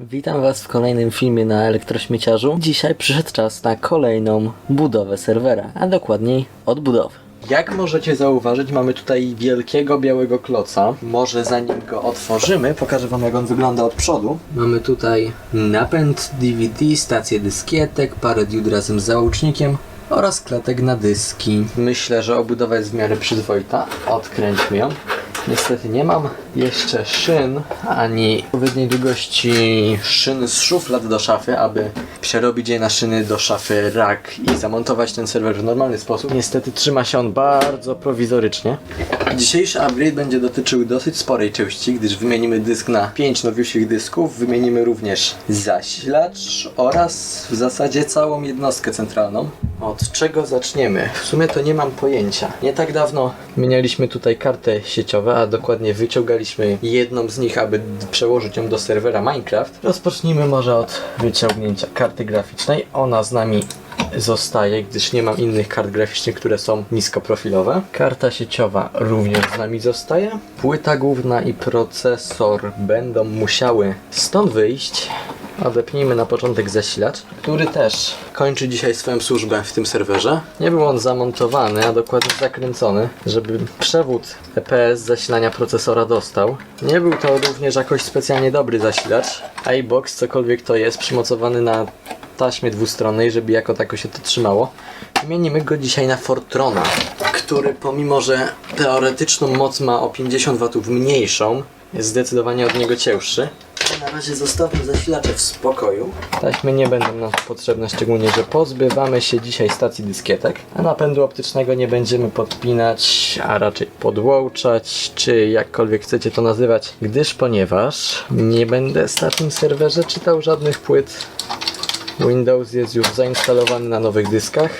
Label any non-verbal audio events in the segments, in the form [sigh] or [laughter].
Witam Was w kolejnym filmie na elektrośmieciarzu. Dzisiaj przyszedł czas na kolejną budowę serwera, a dokładniej odbudowę. Jak możecie zauważyć, mamy tutaj wielkiego białego kloca. Może zanim go otworzymy, pokażę Wam jak on wygląda od przodu. Mamy tutaj napęd DVD, stację dyskietek, parę diod razem z załącznikiem oraz klatek na dyski. Myślę, że obudowa jest w miarę przyzwoita. Odkręćmy ją. Niestety nie mam jeszcze szyn, ani odpowiedniej długości szyn z szuflad do szafy, aby przerobić je na szyny do szafy rack i zamontować ten serwer w normalny sposób. Niestety trzyma się on bardzo prowizorycznie. Dzisiejszy upgrade będzie dotyczył dosyć sporej części, gdyż wymienimy dysk na 5 nowiusiych dysków, wymienimy również zasilacz oraz w zasadzie całą jednostkę centralną. Od czego zaczniemy? W sumie to nie mam pojęcia. Nie tak dawno wymienialiśmy tutaj karty sieciowe, a dokładnie wyciągaliśmy jedną z nich, aby przełożyć ją do serwera Minecraft. Rozpocznijmy może od wyciągnięcia karty graficznej. Ona z nami zostaje, gdyż nie mam innych kart graficznych, które są niskoprofilowe. Karta sieciowa również z nami zostaje. Płyta główna i procesor będą musiały stąd wyjść. Odepnijmy na początek zasilacz, który też kończy dzisiaj swoją służbę w tym serwerze. Nie był on zamontowany, a dokładnie zakręcony, żeby przewód EPS zasilania procesora dostał. Nie był to również jakoś specjalnie dobry zasilacz. iBox, cokolwiek to jest, przymocowany na taśmie dwustronnej, żeby jako tako się to trzymało. Wymienimy go dzisiaj na Fortrona, który pomimo, że teoretyczną moc ma o 50 W mniejszą, jest zdecydowanie od niego cięższy. Na razie zostawmy zasilacze w spokoju. Taśmy nie będą nam potrzebne, szczególnie, że pozbywamy się dzisiaj stacji dyskietek, a napędu optycznego nie będziemy podpinać, a raczej podłączać, czy jakkolwiek chcecie to nazywać, gdyż ponieważ nie będę w takim serwerze czytał żadnych płyt. Windows jest już zainstalowany na nowych dyskach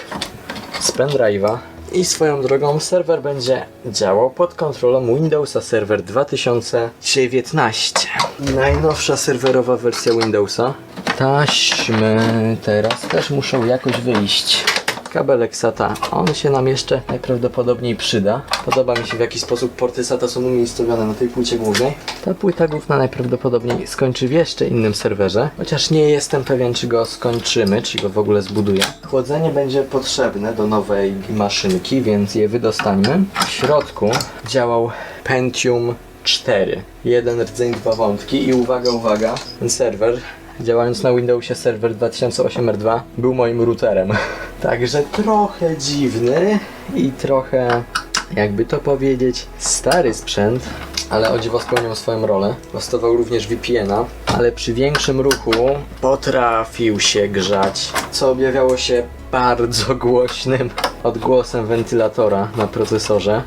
z pendrive'a. I swoją drogą serwer będzie działał pod kontrolą Windowsa Server 2019. Najnowsza serwerowa wersja Windowsa. Taśmy teraz też muszą jakoś wyjść. Kabelek SATA, on się nam jeszcze najprawdopodobniej przyda. Podoba mi się w jaki sposób porty SATA są umiejscowione na tej płycie głównej. Ta płyta główna najprawdopodobniej skończy w jeszcze innym serwerze, chociaż nie jestem pewien czy go skończymy, czy go w ogóle zbuduję. Chłodzenie będzie potrzebne do nowej maszynki, więc je wydostańmy. W środku działał Pentium 4. Jeden rdzeń, dwa wątki i uwaga, uwaga, ten serwer działając na Windowsie Server 2008 R2 był moim routerem. [laughs] Także trochę dziwny i trochę, jakby to powiedzieć, stary sprzęt, ale o dziwo spełniał swoją rolę. Dostawał również VPN-a, ale przy większym ruchu potrafił się grzać, co objawiało się bardzo głośnym odgłosem wentylatora na procesorze.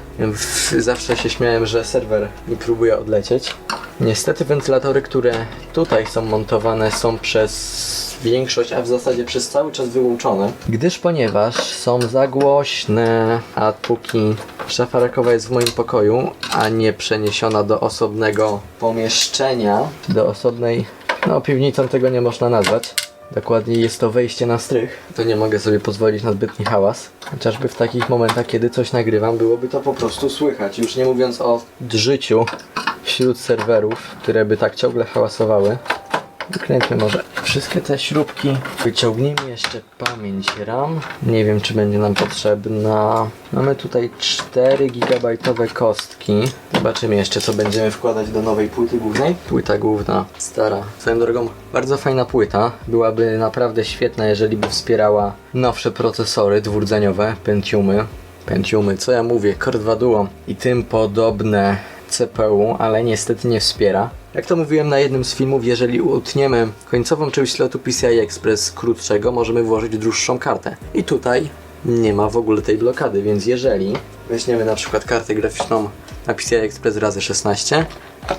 Zawsze się śmiałem, że serwer mi próbuje odlecieć. Niestety wentylatory, które tutaj są montowane są przez większość, a w zasadzie przez cały czas wyłączone. Gdyż ponieważ są za głośne, a póki szafa rakowa jest w moim pokoju, a nie przeniesiona do osobnego pomieszczenia, do osobnej, no piwnicą tego nie można nazwać. Dokładniej jest to wejście na strych. To nie mogę sobie pozwolić na zbytni hałas. Chociażby w takich momentach, kiedy coś nagrywam, byłoby to po prostu słychać. Już nie mówiąc o drżyciu wśród serwerów, które by tak ciągle hałasowały. Wykręćmy może wszystkie te śrubki. Wyciągnijmy jeszcze pamięć RAM. Nie wiem, czy będzie nam potrzebna. Mamy tutaj 4 GB kostki. Zobaczymy jeszcze, co będziemy wkładać do nowej płyty głównej. Płyta główna, stara. Swoją drogą, bardzo fajna płyta. Byłaby naprawdę świetna, jeżeli by wspierała nowsze procesory dwurdzeniowe, Pentiumy. Pentiumy, co ja mówię, Core 2 Duo i tym podobne CPU, ale niestety nie wspiera. Jak to mówiłem na jednym z filmów, jeżeli utniemy końcową część slotu PCI Express krótszego, możemy włożyć dłuższą kartę. I tutaj nie ma w ogóle tej blokady, więc jeżeli weźmiemy na przykład kartę graficzną na PCI Express razy 16,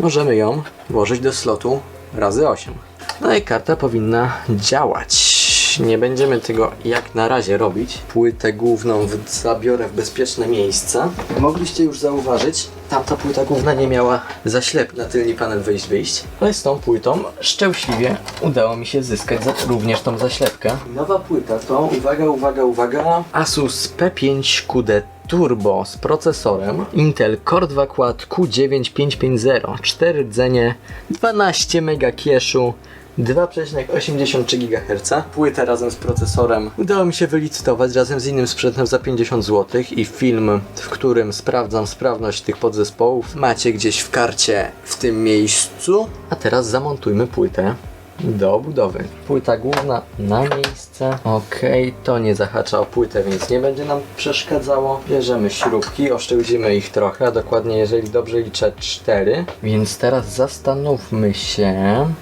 możemy ją włożyć do slotu razy 8. No i karta powinna działać. Nie będziemy tego jak na razie robić. Płytę główną zabiorę w bezpieczne miejsce. Mogliście już zauważyć, tamta płyta główna nie miała zaślep na tylny panel wejść-wyjść. Ale z tą płytą szczęśliwie udało mi się zyskać również tą zaślepkę. Nowa płyta to, uwaga, uwaga, uwaga, Asus P5 QD Turbo z procesorem Intel Core 2 Quad Q9550 4 rdzenie 12 mega kieszu 2,83 GHz. Płytę razem z procesorem udało mi się wylicytować razem z innym sprzętem za 50 zł i film, w którym sprawdzam sprawność tych podzespołów macie gdzieś w karcie w tym miejscu. A teraz zamontujmy płytę do obudowy. Płyta główna na miejsce. Okej, to nie zahacza o płytę, więc nie będzie nam przeszkadzało. Bierzemy śrubki, oszczędzimy ich trochę, a dokładnie jeżeli dobrze liczę 4. Więc teraz zastanówmy się,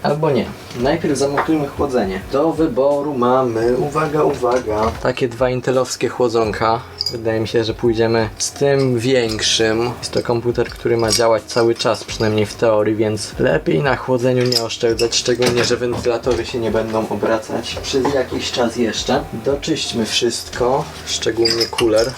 albo nie. Najpierw zamontujmy chłodzenie. Do wyboru mamy, uwaga, uwaga, takie dwa intelowskie chłodzonka. Wydaje mi się, że pójdziemy z tym większym. Jest to komputer, który ma działać cały czas, przynajmniej w teorii, więc lepiej na chłodzeniu nie oszczędzać, szczególnie, że wentylatory się nie będą obracać przez jakiś czas jeszcze. Doczyśćmy wszystko, szczególnie cooler.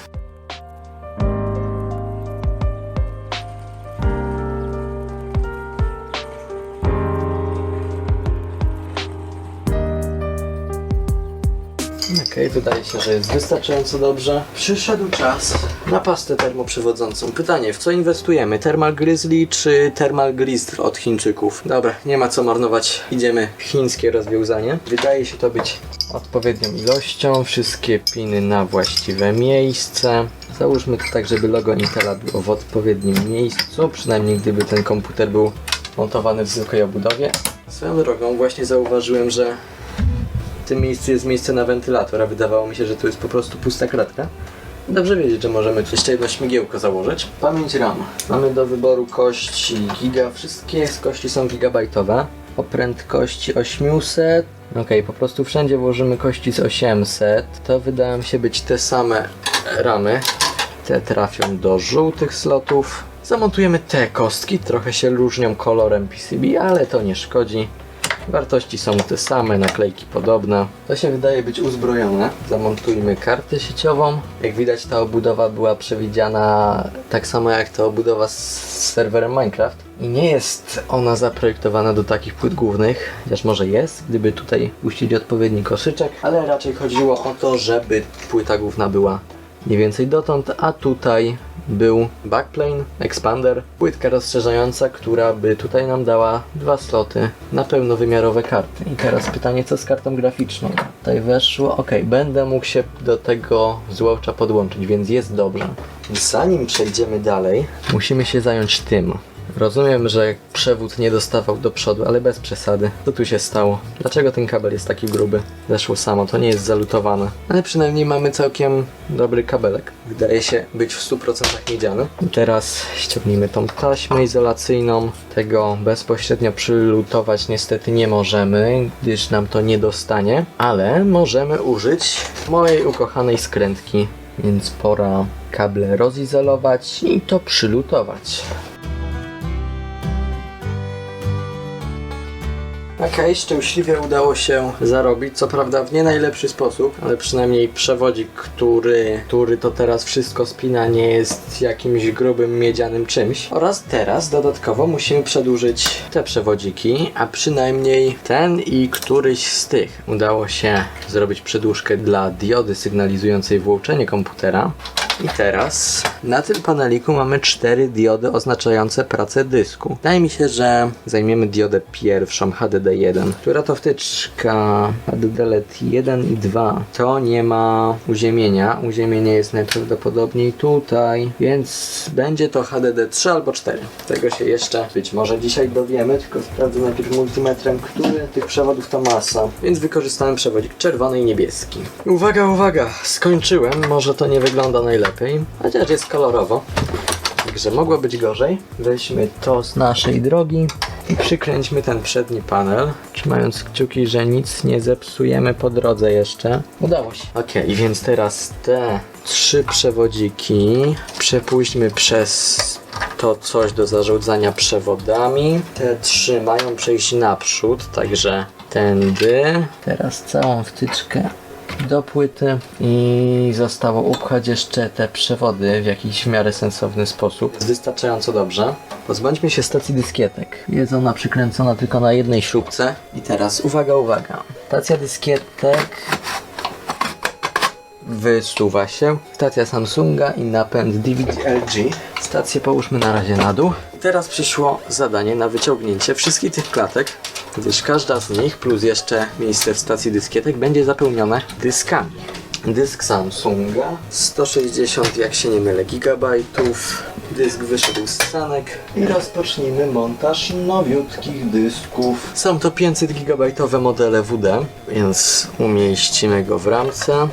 Się, że jest wystarczająco dobrze. Przyszedł czas na pastę termoprzewodzącą. Pytanie, w co inwestujemy? Thermal Grizzly czy Thermal Grizzl od Chińczyków? Dobra, nie ma co marnować. Idziemy chińskie rozwiązanie. Wydaje się to być odpowiednią ilością. Wszystkie piny na właściwe miejsce. Załóżmy to tak, żeby logo Intela było w odpowiednim miejscu. Przynajmniej gdyby ten komputer był montowany w zwykłej obudowie. Swoją drogą właśnie zauważyłem, że tym miejscu jest miejsce na wentylator, a wydawało mi się, że tu jest po prostu pusta kratka. Dobrze wiedzieć, że możemy tu jeszcze jedno śmigiełko założyć. Pamięć RAM. Mamy do wyboru kości giga. Wszystkie z kości są gigabajtowe. O prędkości 800. Ok, po prostu wszędzie włożymy kości z 800. To wydają się być te same ramy. Te trafią do żółtych slotów. Zamontujemy te kostki. Trochę się różnią kolorem PCB, ale to nie szkodzi. Wartości są te same, naklejki podobne. To się wydaje być uzbrojone. Zamontujmy kartę sieciową. Jak widać ta obudowa była przewidziana tak samo jak ta obudowa z serwerem Minecraft. I nie jest ona zaprojektowana do takich płyt głównych, chociaż może jest, gdyby tutaj puścić odpowiedni koszyczek, ale raczej chodziło o to, żeby płyta główna była mniej więcej dotąd, a tutaj był backplane, expander, płytka rozszerzająca, która by tutaj nam dała dwa sloty na pełnowymiarowe karty. I teraz pytanie, co z kartą graficzną? Tutaj weszło, ok, będę mógł się do tego złącza podłączyć, więc jest dobrze. Zanim przejdziemy dalej, musimy się zająć tym. Rozumiem, że przewód nie dostawał do przodu, ale bez przesady. Co tu się stało? Dlaczego ten kabel jest taki gruby? Zeszło samo, to nie jest zalutowane. Ale przynajmniej mamy całkiem dobry kabelek. Wydaje się być w 100% miedziany. I teraz ściągnijmy tą taśmę izolacyjną. Tego bezpośrednio przylutować niestety nie możemy, gdyż nam to nie dostanie. Ale możemy użyć mojej ukochanej skrętki. Więc pora kable rozizolować i to przylutować. Okej, szczęśliwie udało się zarobić, co prawda w nie najlepszy sposób, ale przynajmniej przewodzik, który, który to teraz wszystko spina, nie jest jakimś grubym miedzianym czymś. Oraz teraz dodatkowo musimy przedłużyć te przewodziki, a przynajmniej ten i któryś z tych. Udało się zrobić przedłużkę dla diody sygnalizującej włączenie komputera. I teraz na tym paneliku mamy cztery diody oznaczające pracę dysku. Wydaje mi się, że zajmiemy diodę pierwszą HDD1, która to wtyczka HDD LED 1 i 2. To nie ma uziemienia. Uziemienie jest najprawdopodobniej tutaj, więc będzie to HDD 3 albo 4. Tego się jeszcze być może dzisiaj dowiemy, tylko sprawdzę najpierw multimetrem, który tych przewodów to masa. Więc wykorzystałem przewodzik czerwony i niebieski. Uwaga, uwaga, skończyłem. Może to nie wygląda najlepiej, chociaż jest kolorowo. Także mogło być gorzej. Weźmy to z naszej drogi i przykręćmy ten przedni panel, trzymając kciuki, że nic nie zepsujemy po drodze jeszcze. Udało się. Ok, więc teraz te trzy przewodziki przepuśćmy przez to coś do zarządzania przewodami. Te trzy mają przejść naprzód, także tędy. Teraz całą wtyczkę do płyty i zostało upchać jeszcze te przewody w jakiś w miarę sensowny sposób. Wystarczająco dobrze. Pozbądźmy się stacji dyskietek. Jest ona przykręcona tylko na jednej śrubce. I teraz uwaga, uwaga. Stacja dyskietek wysuwa się. Stacja Samsunga i napęd DVD LG. Stację połóżmy na razie na dół. Teraz przyszło zadanie na wyciągnięcie wszystkich tych klatek gdyż każda z nich plus jeszcze miejsce w stacji dyskietek będzie zapełnione dyskami. Dysk Samsunga 160 jak się nie mylę gigabajtów. Dysk wyszedł z sanek i rozpocznijmy montaż nowiutkich dysków. Są to 500 gigabajtowe modele WD, więc umieścimy go w ramce.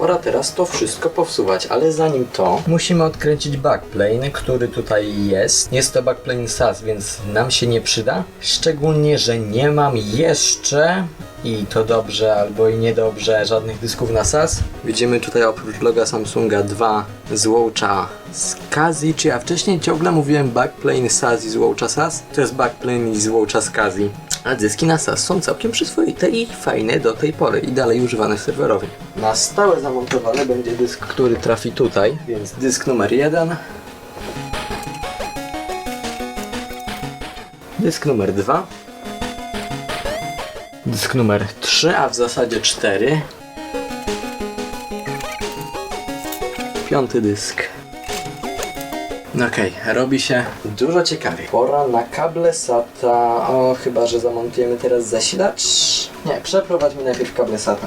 Pora teraz to wszystko powsuwać, ale zanim to musimy odkręcić backplane, który tutaj jest. Jest to backplane SAS, więc nam się nie przyda. Szczególnie, że nie mam jeszcze i to dobrze albo i niedobrze żadnych dysków na SAS. Widzimy tutaj oprócz loga Samsunga dwa złącza z Kazi, czy ja wcześniej ciągle mówiłem backplane SAS i złącza SAS? To jest backplane i złącza z Kazi. A dyski na SAS są całkiem przyzwoite i fajne do tej pory i dalej używane serwerowi. Na stałe zamontowany będzie dysk, który trafi tutaj, więc dysk numer jeden. Dysk numer dwa. Dysk numer 3, a w zasadzie 4. Piąty dysk. Okej, robi się dużo ciekawiej. Pora na kable SATA. O, chyba że zamontujemy teraz zasilacz. Nie, przeprowadźmy najpierw kable SATA.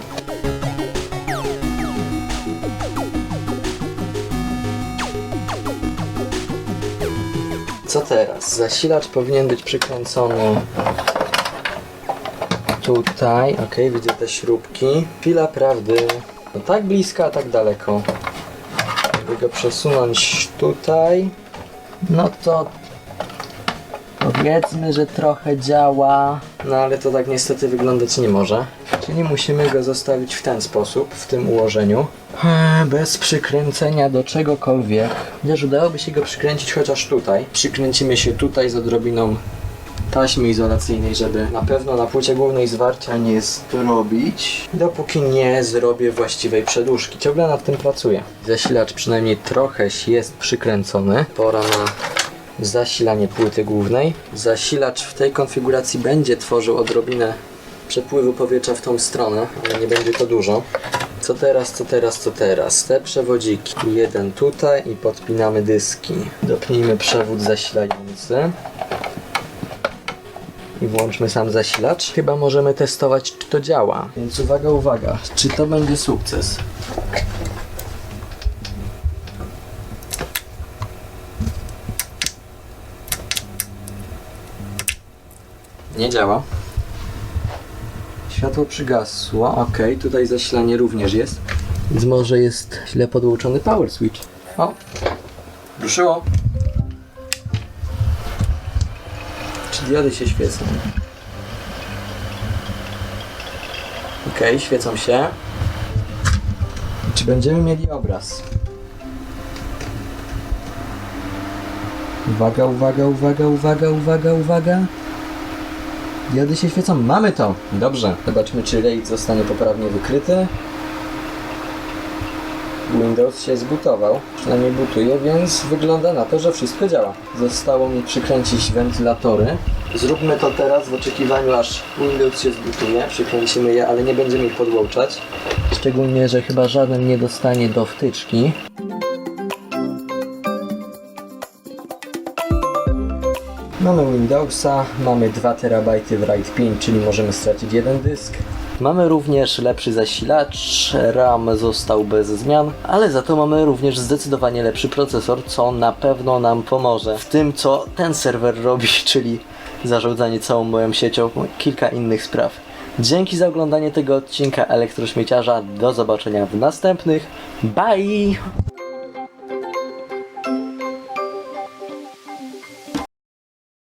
Co teraz? Zasilacz powinien być przykręcony tutaj. Ok, widzę te śrubki. Chwila prawdy. No tak blisko, a tak daleko. Jakby go przesunąć tutaj, no to powiedzmy, że trochę działa. No ale to tak niestety wyglądać nie może. Czyli musimy go zostawić w ten sposób, w tym ułożeniu. Eee, Bez przykręcenia do czegokolwiek. Chociaż udałoby się go przykręcić chociaż tutaj. Przykręcimy się tutaj z odrobiną taśmy izolacyjnej, żeby na pewno na płycie głównej zwarcia nie zrobić, dopóki nie zrobię właściwej przedłużki. Ciągle nad tym pracuję. Zasilacz przynajmniej trochę jest przykręcony. Pora na zasilanie płyty głównej. Zasilacz w tej konfiguracji będzie tworzył odrobinę przepływu powietrza w tą stronę, ale nie będzie to dużo. Co teraz, co teraz, co teraz? Te przewodziki. Jeden tutaj i podpinamy dyski. Dopnijmy przewód zasilający i włączmy sam zasilacz. Chyba możemy testować, czy to działa. Więc uwaga, uwaga, czy to będzie sukces? Nie działa. Światło przygasło. Ok, tutaj zasilanie również jest. Więc może jest źle podłączony power switch. O, ruszyło. Czy diody się świecą? Okej, świecą się. Czy będziemy mieli obraz? Uwaga, uwaga, uwaga, uwaga, uwaga, uwaga. Diody się świecą. Mamy to! Dobrze. Zobaczmy, czy RAID zostanie poprawnie wykryty. Windows się zbutował, przynajmniej butuje, więc wygląda na to, że wszystko działa. Zostało mi przykręcić wentylatory. Zróbmy to teraz w oczekiwaniu aż Windows się zbutuje. Przykręcimy je, ale nie będziemy ich podłączać. Szczególnie, że chyba żaden nie dostanie do wtyczki. Mamy Windowsa, mamy 2 TB w RAID 5, czyli możemy stracić jeden dysk. Mamy również lepszy zasilacz, RAM został bez zmian, ale za to mamy również zdecydowanie lepszy procesor, co na pewno nam pomoże w tym, co ten serwer robi, [laughs] czyli zarządzanie całą moją siecią, kilka innych spraw. Dzięki za oglądanie tego odcinka Elektrośmieciarza, do zobaczenia w następnych, bye!